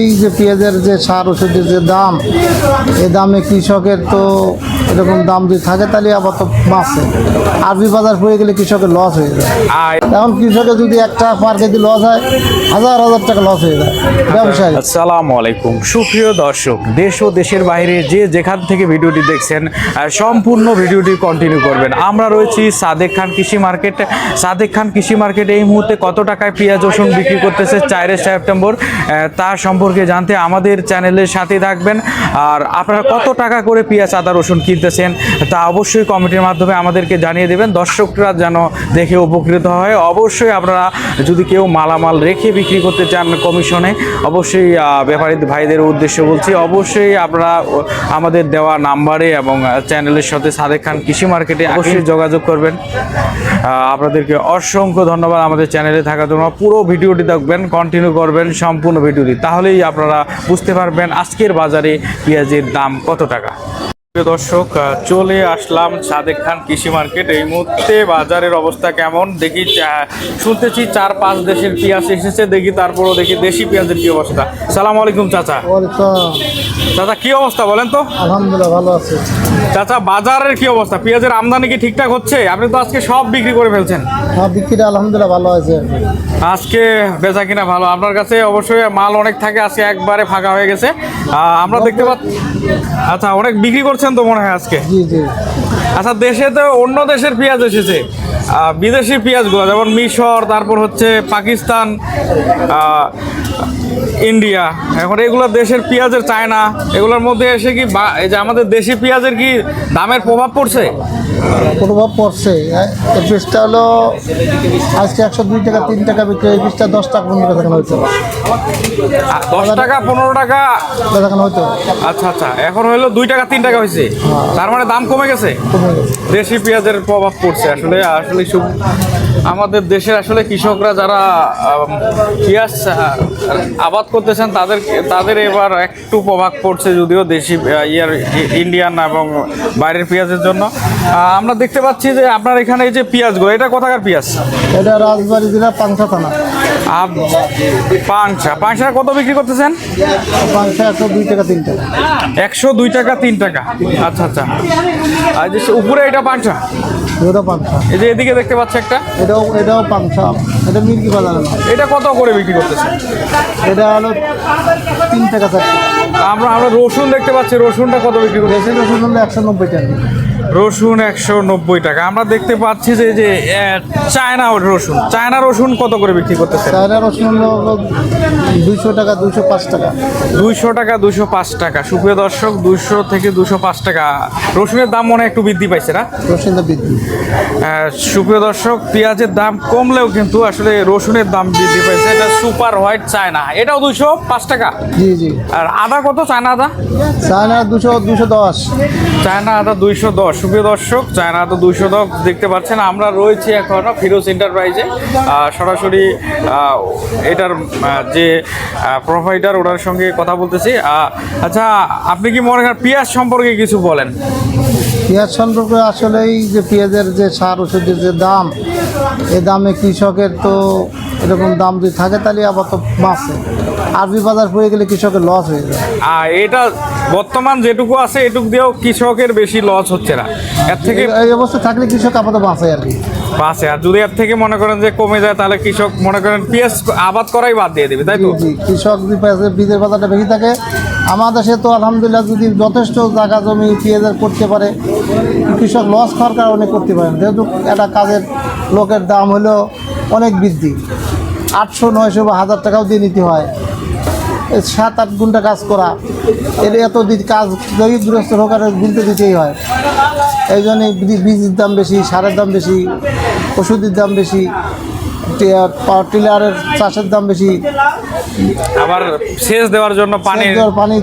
এই যে পেঁয়াজের যে সার ওষুধের যে দাম এ দামে কৃষকের তো এরকম দাম যদি থাকে তাহলে আবার তো বাঁচে। আরবি বাজার পড়ে গেলে কৃষকের লস হয়ে যায়। এখন কৃষকের যদি একটা পার কেজি লস হয় হাজার হাজার টাকা লস হয়ে যায়। ব্যবসায়ী। আসসালামু আলাইকুম। সুপ্রিয় দর্শক দেশ ও দেশের বাইরে যে যেখান থেকে ভিডিওটি দেখছেন সম্পূর্ণ ভিডিওটি কন্টিনিউ করবেন। আমরা রয়েছি সাদেক খান কৃষি মার্কেট। সাদেক খান কৃষি মার্কেট এই মুহূর্তে কত টাকায় পেঁয়াজ রসুন বিক্রি করতেছে চারে সেপ্টেম্বর আহ, তার সম্পর্কে জানতে আমাদের চ্যানেলের সাথে থাকবেন। আর আপনারা কত টাকা করে পেঁয়াজ, আদা, রসুন কিনতেছেন তা অবশ্যই কমিটির মাধ্যমে আমাদেরকে জানিয়ে দেবেন। দর্শকরা যেন দেখে উপকৃত হয়। অবশ্যই আপনারা যদি কেউ মালামাল রেখে বিক্রি করতে চান কমিশনে, অবশ্যই ব্যাপারী ভাইদের উদ্দেশ্যে বলছি, অবশ্যই আপনারা আমাদের দেওয়া নাম্বারে এবং চ্যানেলের সাথে সাদেক খান কৃষি মার্কেটে অবশ্যই যোগাযোগ করবেন। আপনাদেরকে অসংখ্য ধন্যবাদ আমাদের চ্যানেলে থাকার জন্য। পুরো ভিডিওটি দেখবেন কন্টিনিউ করবেন, সম্পূর্ণ ভিডিওটি। তাহলেই আপনারা বুঝতে পারবেন আজকের বাজারে পেঁয়াজের দাম কত টাকা। প্রিয় দর্শক চলে আসলাম সাদেক খান কৃষি মার্কেট। এই মুহূর্তে বাজারের অবস্থা কেমন? দেখি শুনতেছি চার পাঁচ দেশের পেঁয়াজ এসেছে দেখি তারপরও দেখি দেশি পেঁয়াজের কি অবস্থা। সালাম আলাইকুম চাচা। চাচা কি অবস্থা বলেন তো? আলহামদুলিল্লাহ ভালো আছে। চাচা বাজারের কি অবস্থা? পেঁয়াজের আমদানি কি ঠিকঠাক হচ্ছে? আপনি তো আজকে সব বিক্রি করে ফেলছেন। বিক্রিটা আলহামদুলিল্লাহ ভালো আছে। আজকে বেচা কিনা ভালো। আপনার কাছে অবশ্যই মাল অনেক থাকে আজকে একবারে ফাঁকা হয়ে গেছে। আমরা দেখতে পাচ্ছি আচ্ছা অনেক বিক্রি করছেন তো মনে হয় আজকে? আচ্ছা দেশে তো অন্য দেশের পেঁয়াজ এসেছে। বিদেশি পেঁয়াজগুলো যেমন মিশর তারপর হচ্ছে পাকিস্তান ইন্ডিয়া। এখন এগুলো দেশের পেঁয়াজের চায়না এগুলোর মধ্যে এসে কি বা- এই যে আমাদের দেশি পেঁয়াজের কি দামের প্রভাব পড়ছে? প্রভাব পড়ছে। এই পিসটা হলো আজকে একশো দুই টাকা তিন টাকা বিক্রি এই পিসটা দশ টাকা পনেরো টাকা হইতো দশ টাকা পনেরো টাকা? দেখানো হইতো আচ্ছা আচ্ছা। এখন হলো দুই টাকা তিন টাকা হয়েছে তার মানে দাম কমে গেছে? দেশি পেঁয়াজের প্রভাব পড়ছে আসলে। আসলে আমাদের দেশের আসলে কৃষকরা যারা পেঁয়াজ আবাদ করতেছেন তাদের তাদের এবার একটু প্রভাব পড়ছে যদিও দেশি ইয়ার ইন্ডিয়ান এবং বাইরের পেঁয়াজের জন্য। আমরা দেখতে পাচ্ছি যে আপনার এখানে এই যে পেঁয়াজগুলো এটা কোথাকার পেঁয়াজ? এটা রাজবাড়ি জেলা পাংশা থানা পাংশা পাংশা কত বিক্রি করতেছেন? পাংশা একশো দুই টাকা তিন টাকা। একশো দুই টাকা তিন টাকা। আচ্ছা আচ্ছা। আর যে উপরে এটা পাংশা? এটা পাংশা। এই যে এদিকে দেখতে পাচ্ছি একটা? এটাও এটাও পাংশা। এটা মির্কি বাজার এটা কত করে বিক্রি করতেছে? এটা হলো তিন টাকা চার। আমরা আমরা রসুন দেখতে পাচ্ছি। রসুনটা কত বিক্রি করতেছে? রসুন হলো একশো নব্বই টাকা। রসুন একশো নব্বই টাকা। আমরা দেখতে পাচ্ছি যে যে চায়না রসুন। চায়না রসুন কত করে বিক্রি করতেছে চায়না রসুন দুইশো টাকা দুইশো পাঁচ টাকা। দুইশো টাকা দুশো পাঁচ টাকা। সুপ্রিয় দর্শক দুশো থেকে দুশো পাঁচ টাকা। রসুনের দাম মনে একটু বৃদ্ধি পাইছে না? রসুনটা বৃদ্ধি। সুপ্রিয় দর্শক পেঁয়াজের দাম কমলেও কিন্তু আসলে রসুনের দাম বৃদ্ধি পাইছে। এটা সুপার হোয়াইট চায়না। এটাও দুশো পাঁচ টাকা? জি জি। আর আদা কত? চায়না আদা? চায়না দুশো দুশো দশ। চায়না আদা দুইশো দশ। সুপ্রিয় দর্শক চায়না তো দশ দেখতে পাচ্ছেন, আমরা রয়েছি এখন ফিরোজ এন্টারপ্রাইজে। সরাসরি এটার যে প্রোভাইডার ওনার সঙ্গে কথা বলতেছি। আচ্ছা আপনি কি মনে করেন পেঁয়াজ সম্পর্কে কিছু বলেন? পেঁয়াজ সম্পর্কে আসলেই যে পেঁয়াজের যে সার, ওষুধের যে দাম, এ দামে কৃষকের তো এরকম দাম যদি থাকে তাহলে আবার তো বাঁচে। আরবি বাজার পড়ে গেলে কৃষকের লস হয়ে যায়। আর এটা বর্তমান যেটুকু আছে এটুকু দিয়েও কৃষকের বেশি লস হচ্ছে না। এর থেকে এই- অবস্থা থাকলে কৃষক আপাতত বাঁচে আর কি। বাঁচে। আর যদি এর থেকে মনে করেন যে কমে যায় তাহলে কৃষক মনে করেন পেঁয়াজ আবাদ করাই বাদ দিয়ে দেবে তাই তো? কৃষক যদি বীজের বাজারটা বেশি থাকে আমার দেশে তো আলহামদুলিল্লাহ যদি যথেষ্ট জায়গা জমি পেঁয়াজের করতে পারে কৃষক লস খাওয়ার কারণে করতে পারে যেহেতু একটা কাজের লোকের দাম হলো অনেক বৃদ্ধি। আটশো নয়শো বা হাজার টাকাও দিয়ে নিতে হয়। এই সাত আট ঘণ্টা কাজ করা। এর এত দিন কাজ গৃহস্থ হোক আর গুনতে দিতেই হয়। এই জন্যে বীজের দাম বেশি সারের দাম বেশি ওষুধের দাম বেশি পাওয়ার টিলারের চাষের দাম বেশি। আবার সেচ দেওয়ার জন্য পানি দেওয়ার পানি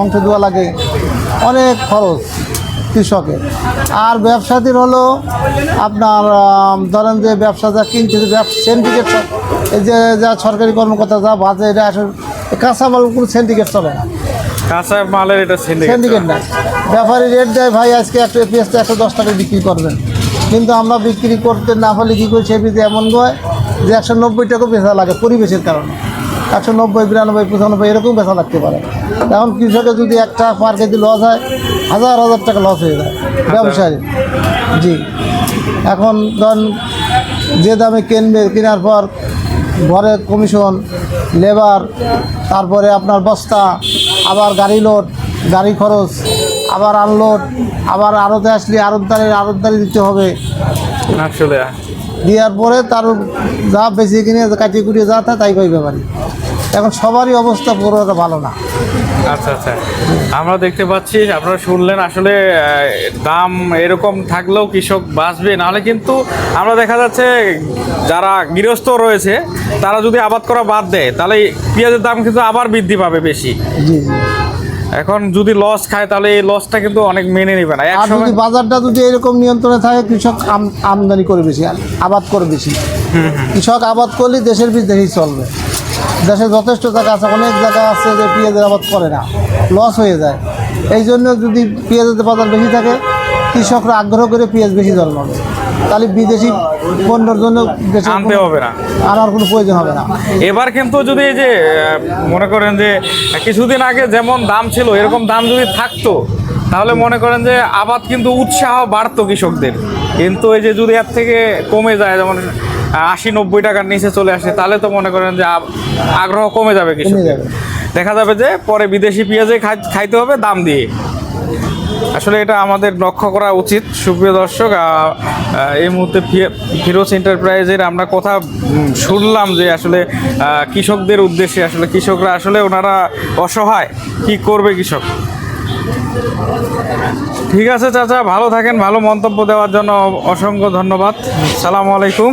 অংশ দেওয়া লাগে। অনেক খরচ কৃষকের। আর ব্যবসাদের হলো আপনার ধরেন যে ব্যবসা যা কিনছে সিন্ডিকেট এই যে যা সরকারি কর্মকর্তা যা বাজে এটা আসলে কাঁচামাল কোনো সিন্ডিকেট চলে না। কাঁচা মালের এটা সিন্ডিকেট না। ব্যাপারী রেট দেয় ভাই আজকে একটা পেঁয়াজটা একশো দশ টাকায় বিক্রি করবেন। কিন্তু আমরা বিক্রি করতে না হলে কী করি সে বীজ এমন হয় যে একশো নব্বই টাকা বেচা লাগে পরিবেশের কারণে। একশো নব্বই বিরানব্বই পঁচানব্বই এরকম বেচা লাগতে পারে। এখন কৃষকের যদি একটা পার কেজি লস হয় হাজার হাজার টাকা লস হয়ে যায় ব্যবসায়ী। জি। এখন ধরেন যে দামে কিনবে কেনার পর ঘরে কমিশন লেবার তারপরে আপনার বস্তা আবার গাড়ি লোড গাড়ি খরচ আবার আনলোড আবার আড়তে আসলে আড়তদারের আড়তদারি দিতে হবে। আসলে। দেওয়ার পরে তার যা বেশি কিনে কাটিয়ে কুটিয়ে যা তাই পাইবে পারি এখন সবারই অবস্থা পুরোটা ভালো না। আচ্ছা আচ্ছা। আমরা দেখতে পাচ্ছি আপনারা শুনলেন আসলে দাম এরকম থাকলেও কৃষক বাঁচবে। নাহলে কিন্তু আমরা দেখা যাচ্ছে যারা গৃহস্থ রয়েছে তারা যদি আবাদ করা বাদ দেয় তাহলে পেঁয়াজের দাম কিন্তু আবার বৃদ্ধি পাবে বেশি। এখন যদি লস খায় তাহলে এই লসটা কিন্তু অনেক মেনে নেবে না। আর যদি বাজারটা যদি এরকম নিয়ন্ত্রণে থাকে কৃষক আম- আমদানি করে বেশি আর আবাদ করে বেশি। কৃষক আবাদ করলে দেশের বীজ দেশেই চলবে। দেশে যথেষ্ট জায়গা আছে অনেক জায়গা আছে যে পেঁয়াজের আবাদ করে না লস হয়ে যায়। এই জন্য যদি পেঁয়াজের বাজার বেশি থাকে কৃষকরা আগ্রহ করে পেঁয়াজ বেশি জন্মাবে তাহলে বিদেশি পণ্যের জন্য আনতে হবে না। আনার কোনো প্রয়োজন হবে না। এবার কিন্তু যদি এই যে মনে করেন যে কিছুদিন আগে যেমন দাম ছিল এরকম দাম যদি থাকতো তাহলে মনে করেন যে আবাদ কিন্তু উৎসাহ বাড়তো কৃষকদের। কিন্তু এই যে যদি এর থেকে কমে যায় যেমন আশি নব্বই টাকার নিচে চলে আসে তাহলে তো মনে করেন যে আগ্রহ কমে যাবে যাবে। দেখা যাবে যে পরে বিদেশি পেঁয়াজে খাই- খাইতে হবে দাম দিয়ে। আসলে এটা আমাদের লক্ষ্য করা উচিত সুপ্রিয় দর্শক এই মুহূর্তে ফিরোজ এন্টারপ্রাইজের আমরা কথা শুনলাম যে আসলে কৃষকদের উদ্দেশ্যে আসলে কৃষকরা আসলে ওনারা অসহায়। কি করবে কৃষক? ঠিক আছে চাচা ভালো থাকেন ভালো মন্তব্য দেওয়ার জন্য অসংখ্য ধন্যবাদ। সালাম আলাইকুম।